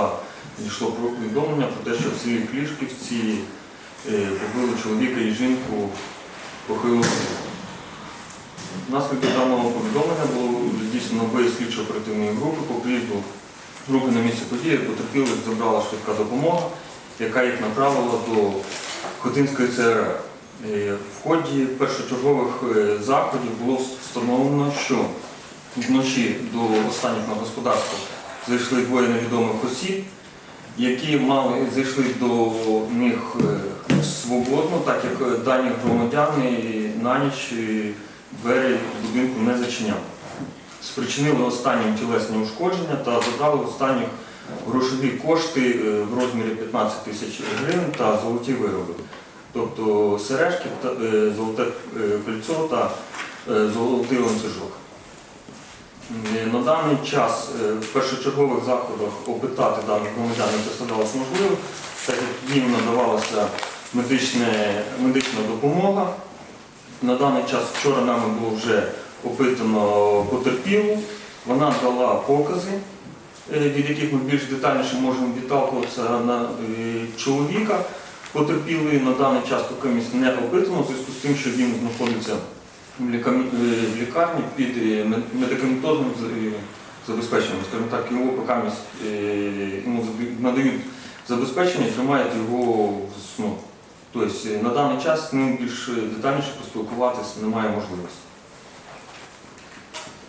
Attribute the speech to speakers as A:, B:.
A: числа надійшло повідомлення про те, що в селі Клішківці е, побили чоловіка і жінку похилого. Внаслідок даного повідомлення було здійснено виїзд слідчо-оперативної групи по групи на місце події, потерпілих забрала швидка допомога, яка їх направила до Хотинської ЦРР. Е, В ході першочергових е, заходів було встановлено, що вночі до останніх на господарство зайшли двоє невідомих осіб, які мали зайшли до них е, свободно, так як е, дані громадяни на ніч е, двері будинку не зачиняли. Спричинили останнім тілесні ушкодження та забрали останніх грошові кошти в розмірі 15 тисяч гривень та золоті вироби. Тобто сережки, золоте кольцо та золотий ланцюжок. Е, На даний час е, в першочергових заходах опитати даних громадян не представлялось можливо, так як їм надавалася медичне, медична допомога. На даний час вчора нами було вже опитано потерпілу, вона дала покази, е, від яких ми більш детальніше можемо відталкуватися на чоловіка. Потерпілий на даний час поки місць не опитано, в зв'язку з тим, що він знаходиться е, в лікарні під е, медикаментозним е, забезпеченням. Скажімо так, його поки йому надають забезпечення тримають його в сну. Тобто на даний час з ним більш детальніше поспілкуватися немає можливості.